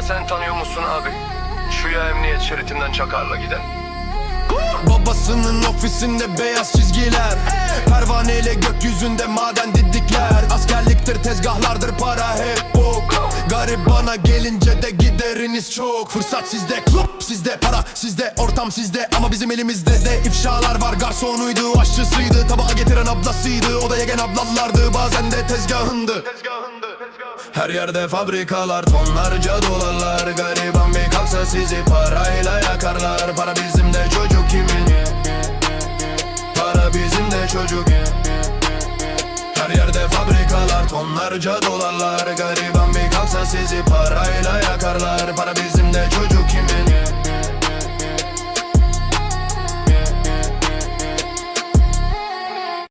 musun abi? Şu ya emniyet şeritinden çakarla giden. Babasının ofisinde beyaz çizgiler. Pervaneyle gökyüzünde maden didikler. Askerliktir tezgahlardır para hep bok. Garibana gelince de gideriniz çok. Fırsat sizde, klub sizde, para sizde, ortam sizde. Ama bizim elimizde de ifşalar var. Garsonuydu, aşçısıydı, tabağa getiren ablasıydı. Odaya gelen ablalardı, bazen de tezgahındı her yerde fabrikalar tonlarca dolarlar. Gariban bir kalksa sizi parayla yakarlar. Para bizim de çocuk kimin? Para bizim de çocuk. Her yerde fabrikalar tonlarca dolarlar. Gariban bir kalksa sizi parayla yakarlar. Para bizim de çocuk